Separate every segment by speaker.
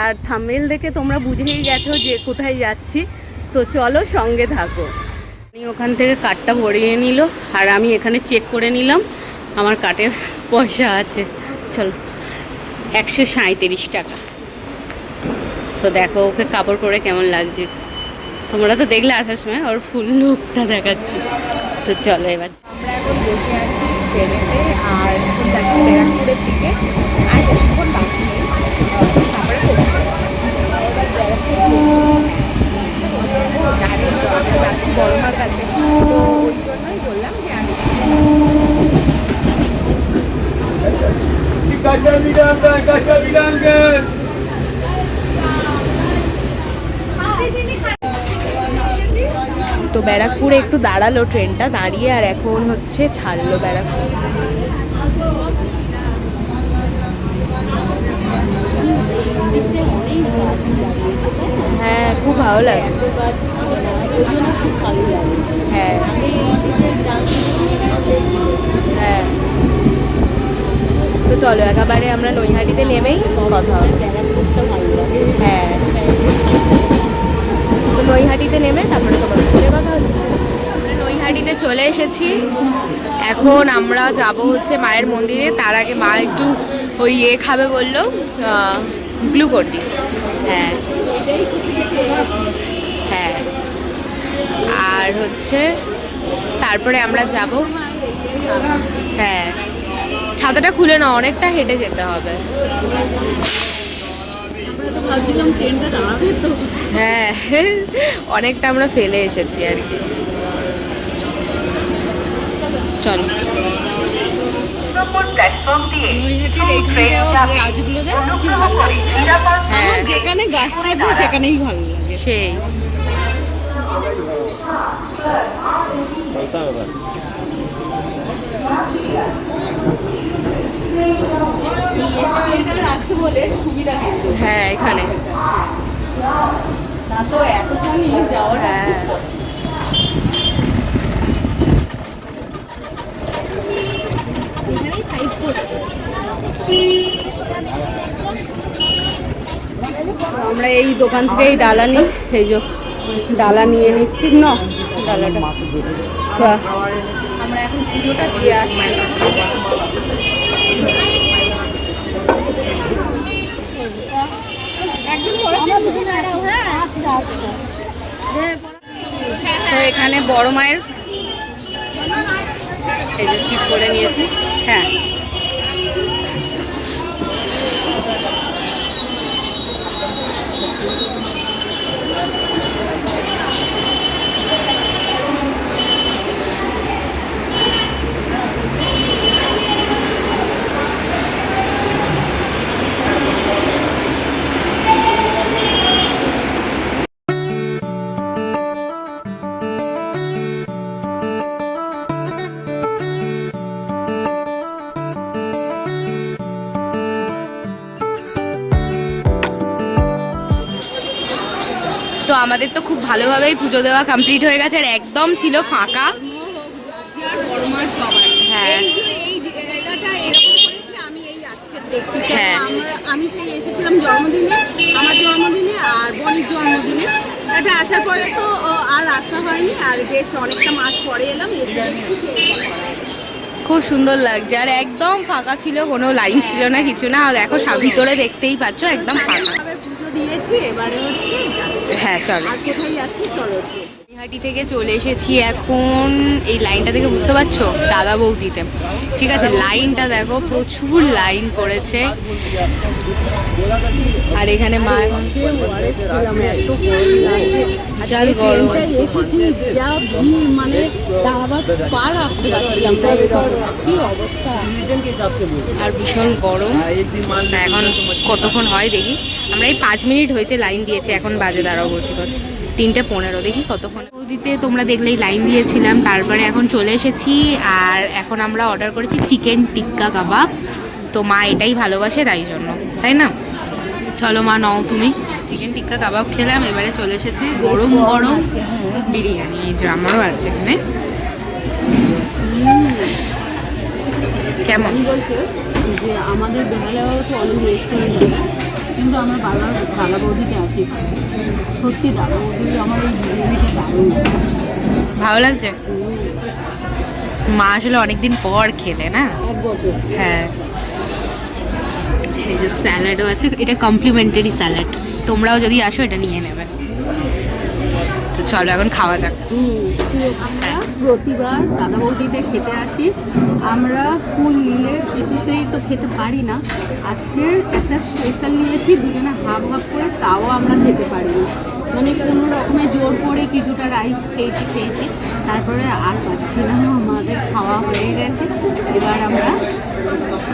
Speaker 1: আর থামেল দেখে তোমরা বুঝেই গেছো যে কোথায় যাচ্ছি। তো চলো সঙ্গে থাকো। উনি ওখান থেকে কার্ডটা ভরিয়ে নিল আর আমি এখানে চেক করে নিলাম আমার কার্ডের পয়সা আছে। চলো একশো সাঁইত্রিশ টাকা। তো দেখো ওকে কাপড় পরে কেমন লাগছে। তোমরা তো দেখলে আসার সময় ওর ফুল লুকটা দেখাচ্ছি। তো চলো এবার।
Speaker 2: আমরা এখন বসে আছি ট্রেনেতে আর যাচ্ছি ব্যারাকপুরের দিকে আর বেশিক্ষণ বাকি নেই তারপরে পৌঁছে এবার ব্যারাকপুর জানি তো বড়মার কাছে তো ওই জন্যই বললাম যে আমি. তো ব্যারাকপুরে একটু দাঁড়াল ট্রেনটা, দাঁড়িয়ে আর এখন হচ্ছে ছাড়লো ব্যারাকপুর হ্যাঁ খুব ভালো লাগে হ্যাঁ। হ্যাঁ তো চলো, একেবারে আমরা নৈহাটিতে নেমেই কথা হ্যাঁ। তো নৈহাটিতে নেমে তারপরে তোমাদের সাথে কথা হচ্ছে। নৈহাটিতে চলে এসেছি। এখন আমরা যাব হচ্ছে মায়ের মন্দিরে। তার আগে মা একটু ওই ইয়ে খাবে বলল গ্লুকন ডি হ্যাঁ। হ্যাঁ। আর হচ্ছে তারপরে আমরা যাব। হ্যাঁ। ছাতাটা খুলে না অনেকটা হেঁটে যেতে হবে। হ্যাঁ অনেকটা আমরা ফেলে এসেছি আর কি। চলো। হ্যাঁ
Speaker 1: যেখানে গাছ থাকবে সেখানেই ভালো লাগে।
Speaker 2: সেই।
Speaker 1: এসকেলেটার আছে বলে সুবিধা কিন্তু
Speaker 2: হ্যাঁ এখানে
Speaker 1: না তো এতখানি যাওয়াটা
Speaker 2: হ্যাঁ।
Speaker 1: আমরা এই দোকান থেকে এই ডালা নিই এই যে ডালা নিয়ে নিচ্ছি না? এখন এখানে বড় মায়ের এই যে ঠিক করে নিয়েছি। হ্যাঁ। আমাদের তো খুব ভালোভাবেই পুজো দেওয়া কমপ্লিট হয়ে গেছে আর একদম ছিল ফাঁকা
Speaker 2: হ্যাঁ হ্যাঁ।
Speaker 1: আমি সেই এসেছিলাম জন্মদিনে আমার জন্মদিনে আর বনির জন্মদিনে এটা আসার পরে তো আর আসা হয়নি আর বেশ অনেকটা মাস পরে এলাম।
Speaker 2: খুব সুন্দর লাগছে আর একদম ফাঁকা ছিল কোনো লাইন ছিল না কিছু না আর দেখো ভিতরে দেখতেই পাচ্ছ একদম ফাঁকা
Speaker 1: পুজো দিয়েছি এবারে হচ্ছে।
Speaker 2: হ্যাঁ চলো
Speaker 1: আর কোথায় যাচ্ছি চলো একটু।
Speaker 2: হাটি থেকে চলে এসেছি এখন এই লাইনটা থেকে বুঝতে পারছ? দাদা বৌদিতে। ঠিক আছে লাইনটা দেখো প্রচুর লাইন করেছে। আর এখানে মা এখন বিশাল গরম।
Speaker 1: এসেছি যা ভিড় মানে দাঁড়াবার পা রাখতে পারছিলাম কি অবস্থা?
Speaker 2: আর ভীষণ গরম। এখন কতক্ষণ হয় দেখি। আমরা এই পাঁচ মিনিট হয়েছে লাইন দিয়েছে এখন বাজে দাঁড়াও বলছি তিনটে পনেরো, দেখি কতক্ষণ। দিতে তোমরা দেখলেই লাইন দিয়েছিলাম, তারপরে এখন চলে এসেছি, আর এখন আমরা অর্ডার করেছি চিকেন টিক্কা কাবাব তো মা এটাই ভালোবাসে তাই জন্য, তাই না? চলো মা, নাও তুমি। চিকেন টিক্কা কাবাব খেলাম, এবারে চলে এসেছি গরম গরম বিরিয়ানি, এই যে আমারও আছে এখানে। কেমন?
Speaker 1: বলছে যে আমাদের বেহালাও তো অনেক রেস্টুরেন্ট আছে। কিন্তু আমার বাবা দাদা বৌদিকে আসি। সত্যি দাদা বৌদি আমার এই বিরিয়ানিটা দারুণ
Speaker 2: ভালো লাগছে? মা আসলে অনেকদিন পর খেলে না? হ্যাঁ। এই যে স্যালাডও আছে এটা কমপ্লিমেন্টারি স্যালাড তোমরাও যদি আসো এটা নিয়ে নেবে। তো চলো এখন খাওয়া যাক।
Speaker 1: প্রতিবার দাদা বৌদিতে খেতে আসি। আমরা ফুল নিলে কিছুতেই তো খেতে পারি না। আজকের একটা স্পেশাল নিয়েছি, দুজনে হাফ হাফ করে তাও আমরা খেতে পারি না মানে কোনো রকমের জোর করে কিছুটা রাইস খেয়েছি খেয়েছি। তারপরে আর পাচ্ছি না, আমাদের খাওয়া হয়ে গেছে। এবার আমরা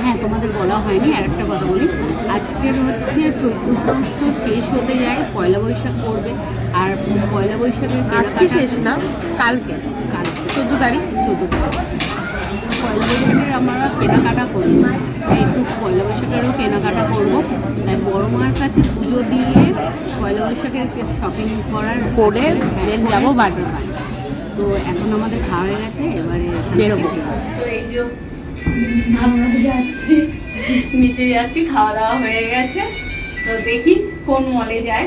Speaker 1: হ্যাঁ তোমাদের বলা হয়নি আর একটা কথা বলি। আজকের হচ্ছে চতুর্থ শেষ হতে যায় পয়লা বৈশাখ পড়বে আর পয়লা বৈশাখের
Speaker 2: আজকে শেষ না কালকে?
Speaker 1: কালকে।
Speaker 2: চোদ্দ তারিখ?
Speaker 1: চোদ্দ তারিখ। পয়লা বৈশাখের আমরা কেনাকাটা করি। তাই একটু পয়লা বৈশাখেরও কেনাকাটা করব। তাই বড় মার কাছে পুজো দিয়ে পয়লা বৈশাখের শপিং করার
Speaker 2: করে then যাব
Speaker 1: বাড়ি তো এখন আমাদের খাওয়া হয়ে গেছে এবারে
Speaker 2: বেরোবো।
Speaker 1: তো এই যে আমরা যাচ্ছি নিচে যাচ্ছি খাওয়া দাওয়া হয়ে গেছে। তো দেখি কোন মলে যায়।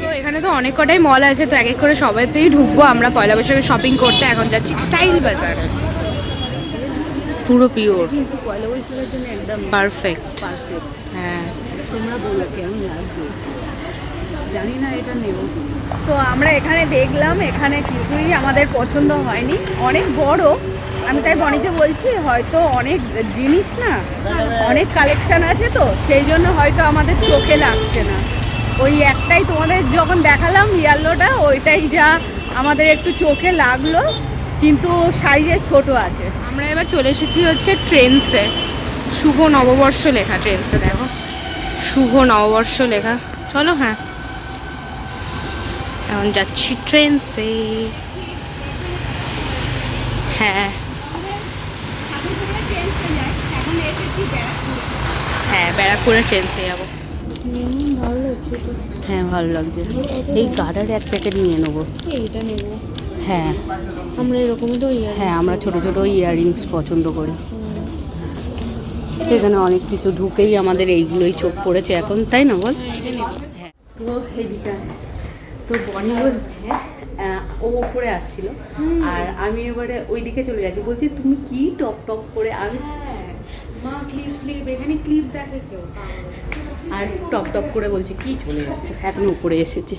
Speaker 2: তো এখানে তো অনেক কটাই মল আছে তো এক এক করে সবাইতেই ঢুকবো। আমরা পয়লা বৈশাখে শপিং করতে এখন যাচ্ছি স্টাইল বাজারে। পুরো পিওর
Speaker 1: পয়লা বৈশাখের জন্য একদম
Speaker 2: পারফেক্ট হ্যাঁ।
Speaker 1: তোমরা বলো কেমন লাগবে জানি না এটা নেব তো আমরা এখানে দেখলাম এখানে কিছুই আমাদের পছন্দ হয়নি। অনেক বড় আমি তাই বনিকে বলছি, হয়তো অনেক জিনিস না, অনেক কালেকশন আছে তো, সেই জন্য হয়তো আমাদের চোখে লাগছে না। ওই একটাই তোমাদের যখন দেখালাম ইয়াল্লোটা ওইটাই যা আমাদের একটু চোখে লাগল, কিন্তু সাইজে ছোট আছে।
Speaker 2: আমরা এবার চলে এসেছি হচ্ছে ট্রেন্সে শুভ নববর্ষ লেখা ট্রেন্সে দেখো। শুভ নববর্ষ লেখা। চলো হ্যাঁ। এখন যাচ্ছি ট্রেন্সে হ্যাঁ। হ্যাঁ ব্যারাকপুরের ট্রেন্সে যাব।
Speaker 1: হ্যাঁ ভালো লাগছে। এই গার্ডার এক প্যাকেট নিয়ে নেব।
Speaker 2: এইটা নেব।
Speaker 1: হ্যাঁ।
Speaker 2: আমরা এরকমই তো
Speaker 1: হ্যাঁ আমরা ছোট ছোট ইয়াররিংস পছন্দ করি। তো এখানে অনেক কিছু ঢুকেই আমাদের এইগুলোই চোখ পড়েছে এখন তাই না বল? হ্যাঁ তো বনি বলছে ও ওপরে আসছিল। আর আমি এবারে ওইদিকে চলে যাচ্ছি। বলছি তুমি কি টপ টপ করে? আমি
Speaker 2: মা ক্লিপ ক্লিপ এখানে ক্লিপ দেখে কেউ
Speaker 1: আর টপ টপ করে বলছি কি চলে যাচ্ছে? এখন উপরে এসেছি।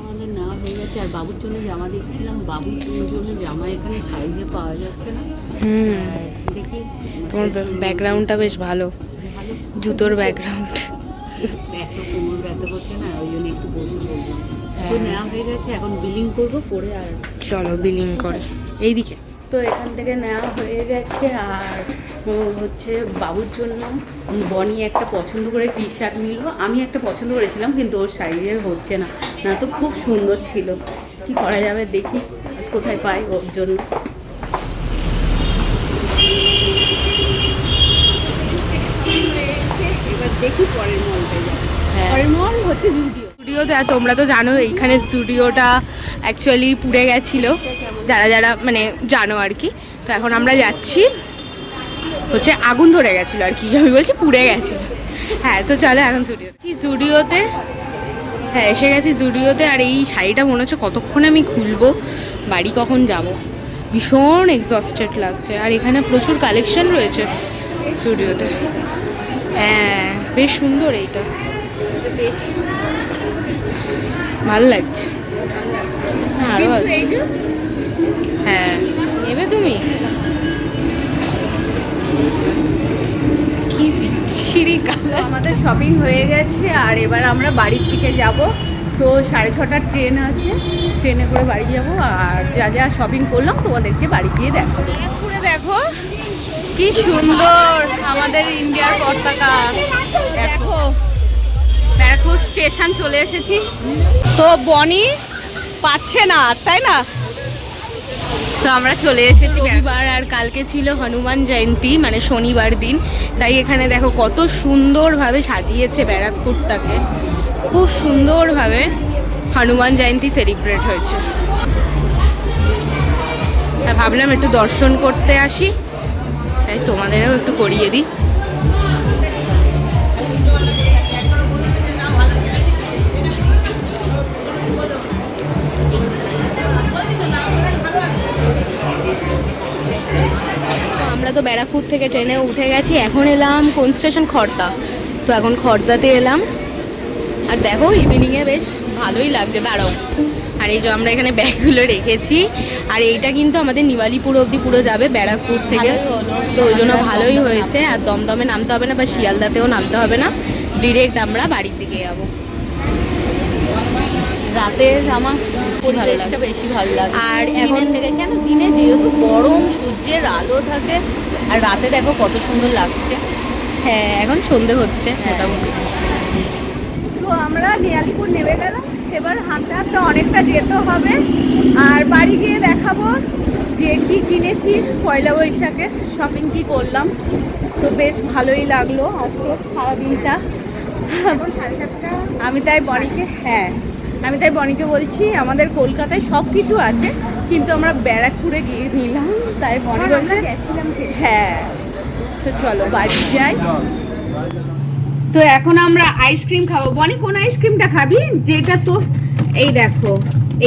Speaker 1: আমাদের নেওয়া হয়ে গেছে আর বাবুর জন্য জামা দেখছিলাম। বাবুর জন্য জামা এখানে সাইজে পাওয়া যাচ্ছে না।
Speaker 2: হুম।
Speaker 1: দেখি।
Speaker 2: তোমার ব্যাকগ্রাউন্ডটা বেশ ভালো। জুতোর ব্যাকগ্রাউন্ড
Speaker 1: এত কোমর ব্যথা করছে না ওই জন্য একটু বসে বললাম
Speaker 2: হ্যাঁ।
Speaker 1: তো নেওয়া হয়ে গেছে এখন বিলিং করব করে আর
Speaker 2: চলো বিলিং করে। এইদিকে।
Speaker 1: তো এখান থেকে নেওয়া হয়ে গেছে আর হচ্ছে বাবুর জন্য বনি একটা পছন্দ করে টি শার্ট নিল। আমি একটা পছন্দ করেছিলাম কিন্তু ওর সাইজের হচ্ছে না। না তো খুব সুন্দর ছিল। কি করা যাবে দেখি কোথায় পাই ওর জন্য। এবার দেখি পরের
Speaker 2: হ্যাঁ।
Speaker 1: পরের মল হচ্ছে জুডিও।
Speaker 2: জুডিওতে তোমরা তো জানো এইখানে জুডিওটা অ্যাকচুয়ালি পুড়ে গেছিল। যারা যারা মানে জানো আর কি তো এখন আমরা যাচ্ছি। হচ্ছে আগুন ধরে গেছিল আর কি আমি বলছি পুড়ে গেছে। হ্যাঁ তো চলো এখন জুডিও জুডিওতে। হ্যাঁ এসে গেছি জুডিওতে আর এই শাড়িটা মনে হচ্ছে কতক্ষণ আমি খুলবো বাড়ি কখন যাব। ভীষণ এক্সস্টেড লাগছে আর এখানে প্রচুর কালেকশন রয়েছে স্টুডিওতে হ্যাঁ বেশ সুন্দর এইটা। ভালো লাগছে। হ্যাঁ, আরও আছে। হ্যাঁ নেবে তুমি? কি বিচ্ছিরি কালার
Speaker 1: আমাদের শপিং হয়ে গেছে আর এবার আমরা বাড়ির দিকে যাব। তো সাড়ে ছটার ট্রেন আছে ট্রেনে করে বাড়ি যাব। আর যা যা শপিং করলাম তোমাদেরকে বাড়ি গিয়ে দেখাবো।
Speaker 2: ব্যারাকপুরে দেখো কি সুন্দর আমাদের ইন্ডিয়ার পতাকা।
Speaker 1: দেখো ব্যারাকপুর স্টেশন চলে এসেছি। তো বনি পাচ্ছে না তাই না? তো আমরা চলে এসেছি।
Speaker 2: রবিবার আর কালকে ছিল হনুমান জয়ন্তী মানে শনিবার দিন। তাই এখানে দেখো কত সুন্দরভাবে সাজিয়েছে ব্যারাকপুরটাকে। খুব সুন্দরভাবে হনুমান জয়ন্তী সেলিব্রেট হয়েছে। ভাবলাম একটু দর্শন করতে আসি। তাই তোমাদেরও একটু করিয়ে দিই। তো ব্যারাকপুর থেকে ট্রেনে উঠে গেছি এখন এলাম কোন স্টেশন? খড়দা তো এখন খর্দাতে এলাম। আর দেখো ইভিনিংয়ে বেশ ভালোই লাগছে দাঁড়াও। আর এই যে আমরা এখানে ব্যাগগুলো রেখেছি আর এইটা কিন্তু আমাদের নিওয়ালিপুর অবধি পুরো যাবে ব্যারাকপুর থেকে। তো ওই জন্য ভালোই হয়েছে আর দমদমে নামতে হবে না বা শিয়ালদাতেও নামতে হবে না। ডিরেক্ট আমরা বাড়ির দিকে যাব।
Speaker 1: রাতের আমার
Speaker 2: বেশি ভালো লাগে।
Speaker 1: বেশি ভালো লাগে।
Speaker 2: আর এখন-
Speaker 1: থেকে কেন? দিনে যেহেতু গরম সূর্যের আলো থাকে আর রাতে দেখো কত সুন্দর লাগছে।
Speaker 2: হ্যাঁ এখন সন্ধে হচ্ছে
Speaker 1: হ্যাঁ।
Speaker 2: মোটামুটি।
Speaker 3: তো আমরা নিয়ালিপুর নেমে গেলাম। এবার হাঁটতে হাঁটতে অনেকটা যেতে হবে। আর বাড়ি গিয়ে দেখাবো যে কি কিনেছি পয়লা বৈশাখে শপিং কি করলাম। তো বেশ ভালোই লাগল আজকে সারাদিনটা। আমি তাই বনিকে হ্যাঁ। আমি তাই বনিকে বলছি আমাদের কলকাতায় সব কিছু আছে কিন্তু আমরা ব্যারাকপুরে গিয়ে নিলাম। তাই বনি বলছে হ্যাঁ তো চলো বাড়ি যাই। তো এখন আমরা আইসক্রিম খাব। বনি কোন আইসক্রিমটা খাবি? যেটা তো এই দেখো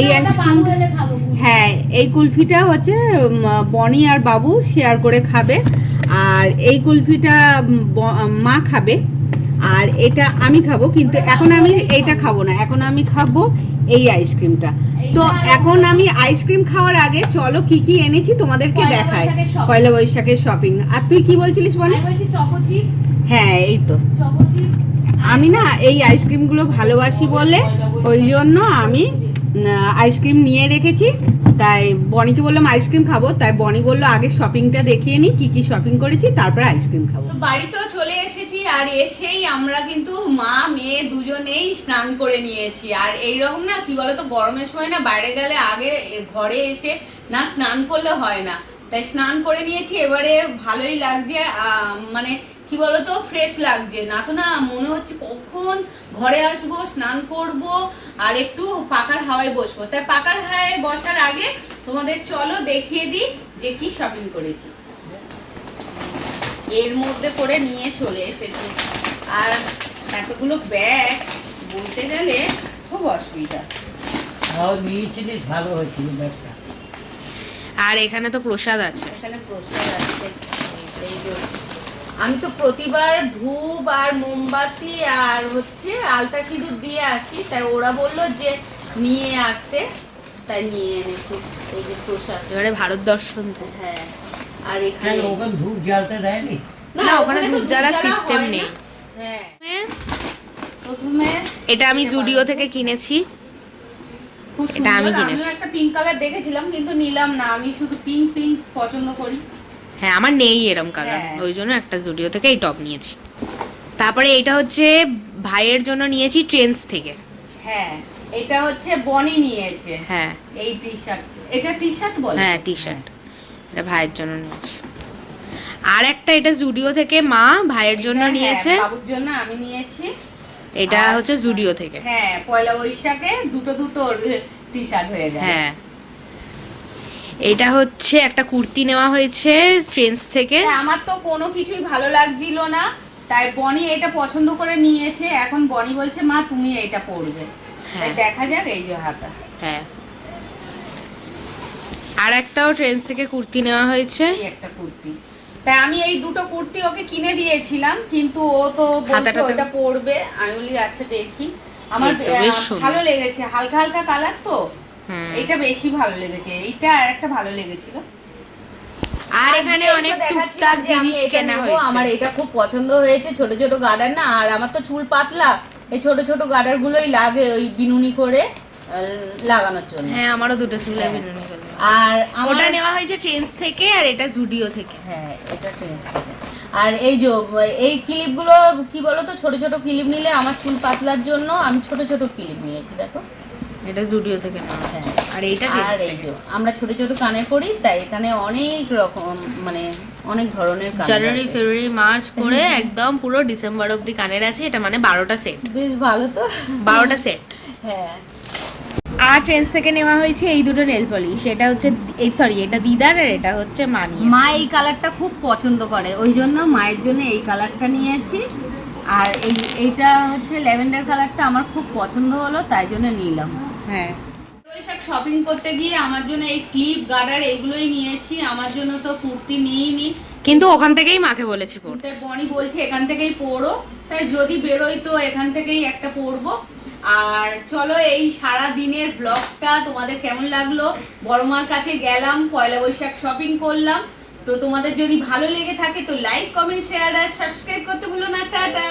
Speaker 3: এই আইসক্রিম হ্যাঁ এই কুলফিটা হচ্ছে বনি আর বাবু শেয়ার করে খাবে। আর এই কুলফিটা মা খাবে। আর এটা আমি খাব কিন্তু এখন আমি এইটা খাব না। এখন আমি খাব এই আইসক্রিমটা। তো এখন আমি আইসক্রিম খাওয়ার আগে চলো কি কি এনেছি তোমাদেরকে
Speaker 2: shopping।
Speaker 3: পয়লা বৈশাখের শপিং আর তুই কি বলছিলিস বনি হ্যাঁ এই তো। আমি না এই আইসক্রিমগুলো ভালোবাসি বলে ওই জন্য আমি আইসক্রিম নিয়ে রেখেছি। তাই বনিকে বললাম আইসক্রিম খাব তাই বনি বলল আগে শপিংটা দেখিয়ে নিই কি কি শপিং করেছি তারপরে আইসক্রিম খাব।
Speaker 1: তো বাড়িতেও চলে এসেছি। আর এসেই আমরা কিন্তু মা, মেয়ে দুজনেই স্নান করে নিয়েছি। আর এইরকম না, কি বলতো, গরমের সময় না বাইরে গেলে আগে ঘরে এসে না স্নান করলে হয় না। তাই স্নান করে নিয়েছি, এবারে ভালোই লাগছে মানে কি বলতো ফ্রেশ লাগছে। না তো না, মনে হচ্ছে কখন ঘরে আসব, স্নান করব, আর একটু পাকার হাওয়ায় বসবো। তাই পাকার হাওয়ায় বসার আগে তোমাদের চলো দেখিয়ে দিই যে কি শপিং করেছি। এর মধ্যে করে নিয়ে চলে এসেছি। আর এতগুলো ব্যাগ বলতে গেলে খুব অসুবিধা।
Speaker 4: নিয়েছিলিস ভালো হয়েছিল ব্যাগটা
Speaker 2: আর এখানে তো প্রসাদ আছে।
Speaker 1: এখানে প্রসাদ আছে। এই যে আমি তো প্রতিবার ধূপ আর মোমবাতি আর হচ্ছে আলতা সিঁদুর দিয়ে আসি তাই ওরা বলল যে নিয়ে আসতে তাই নিয়ে এনেছি। এই যে প্রসাদ।
Speaker 2: এবারে ভারত দর্শন তো।
Speaker 1: হ্যাঁ। আর এখানে
Speaker 4: ওখানে ধূপ জ্বালতে দেয়নি?
Speaker 2: না, ওখানে ধূপ জ্বালার
Speaker 1: হয় না।
Speaker 2: নেই।
Speaker 1: হ্যাঁ। প্রথমে
Speaker 2: এটা আমি জুডিও থেকে কিনেছি।
Speaker 1: খুব
Speaker 2: এটা আমি কিনেছি।
Speaker 1: একটা পিঙ্ক কালার দেখেছিলাম কিন্তু নিলাম না। আমি শুধু পিঙ্ক পিঙ্ক পছন্দ করি।
Speaker 2: হ্যাঁ আমার নেই এরম কালার
Speaker 1: হ্যাঁ।
Speaker 2: ওই জন্য একটা জুডিও থেকে এই টপ নিয়েছি। তারপরে এটা হচ্ছে ভাইয়ের জন্য নিয়েছি ট্রেন্স থেকে।
Speaker 1: হ্যাঁ এটা হচ্ছে বনি নিয়েছে।
Speaker 2: হ্যাঁ।
Speaker 1: এই টি শার্ট এটা টি শার্ট বলে?
Speaker 2: হ্যাঁ টি শার্ট এটা ভাইয়ের জন্য নিয়েছি। আর একটা এটা জুডিও থেকে মা ভাইয়ের জন্য
Speaker 1: হ্যাঁ,
Speaker 2: নিয়েছে।
Speaker 1: বাবুর জন্য আমি নিয়েছি।
Speaker 2: এটা হচ্ছে জুডিও থেকে।
Speaker 1: হ্যাঁ পয়লা বৈশাখে দুটো দুটো টি শার্ট হয়ে যায়
Speaker 2: হ্যাঁ। এটা হচ্ছে একটা কুর্তি নেওয়া হয়েছে ট্রেন্স থেকে।
Speaker 1: হ্যাঁ, আমার তো কোনো কিছুই ভালো লাগছিল না। তাই বনি এটা পছন্দ করে নিয়েছে। এখন বনি বলছে মা তুমি এটা পরবে।
Speaker 2: হ্যাঁ।
Speaker 1: দেখা যাক এই যে হাতা।
Speaker 2: হ্যাঁ। আর একটাও ট্রেন্স থেকে কুর্তি নেওয়া হয়েছে।
Speaker 1: এই একটা কুর্তি। তাই আমি এই দুটো কুর্তি ওকে কিনে দিয়েছিলাম কিন্তু ও তো বলছে ওইটা পরবে। আমি বলি আচ্ছা দেখি। আমার। ভালো লেগেছে। হালকা হালকা কালার তো। এইটা বেশি ভালো লেগেছে। এইটা আর একটা ভালো লেগেছিল।
Speaker 2: আর এখানে অনেক টুকটাক জিনিস
Speaker 1: এটা
Speaker 2: কেনা হয়েছে।
Speaker 1: আমার এটা খুব পছন্দ হয়েছে ছোট ছোট গার্ডার না। আর আমার তো চুল পাতলা। এই ছোট ছোট গার্ডার গুলোই লাগে ওই বিনুনি করে লাগানোর জন্য।
Speaker 2: হ্যাঁ আমারও দুটো চুলে
Speaker 1: হ্যাঁ।
Speaker 2: বিনুনি করলাম
Speaker 1: আর
Speaker 2: ওটা নেওয়া হয়েছে ট্রেন্স থেকে আর এটা জুডিও থেকে।
Speaker 1: হ্যাঁ এটা ট্রেন্স থেকে। আর এই যে এই ক্লিপগুলো কি বলো তো ছোট ছোট ক্লিপ নিলে আমার চুল পাতলার জন্য আমি ছোট ছোট ক্লিপ নিয়েছি দেখো।
Speaker 2: এটা জুডিও থেকে নেওয়া
Speaker 1: হ্যাঁ।
Speaker 2: আর এইটা
Speaker 1: আর এই যে আমরা ছোট ছোট কানে পরি তাই এখানে অনেক রকম মানে অনেক ধরনের
Speaker 2: জানুয়ারি ফেব্রুয়ারি মার্চ করে একদম পুরো ডিসেম্বর অবধি কানের আছে এটা মানে বারোটা সেট
Speaker 1: বেশ ভালো তো।
Speaker 2: বারোটা সেট
Speaker 1: হ্যাঁ।
Speaker 2: আর ট্রেন্স থেকে নেওয়া হয়েছে এই দুটো নেল পলিশ এটা হচ্ছে এই সরি এটা দিদার আর এটা হচ্ছে মানি
Speaker 1: মা এই কালারটা খুব পছন্দ করে ওই জন্য মায়ের জন্য এই কালারটা নিয়েছি। আর এই এইটা হচ্ছে ল্যাভেন্ডার কালারটা আমার খুব পছন্দ হলো তাই জন্য নিলাম।
Speaker 2: হ্যাঁ।
Speaker 1: বৈশাখ শপিং করতে গিয়ে আমার জন্য এই ক্লিপ গার্ডার এগুলোই নিয়েছি আমার জন্য তো কুর্তি নিইনি।
Speaker 2: কিন্তু ওখান থেকেই মাকে বলেছি পড়তে।
Speaker 1: বনি বলছে এখান থেকেই পড়ো। তাই যদি বেরোই তো এখান থেকেই একটা পড়ব। আর চলো এই সারা দিনের ব্লগটা তোমাদের কেমন লাগল? বড়মার কাছে গেলাম, পয়লা বৈশাখ শপিং করলাম। তো তোমাদের যদি ভালো লেগে থাকে তো লাইক কমেন্ট শেয়ার আর সাবস্ক্রাইব করতে ভুলো না। টাটা!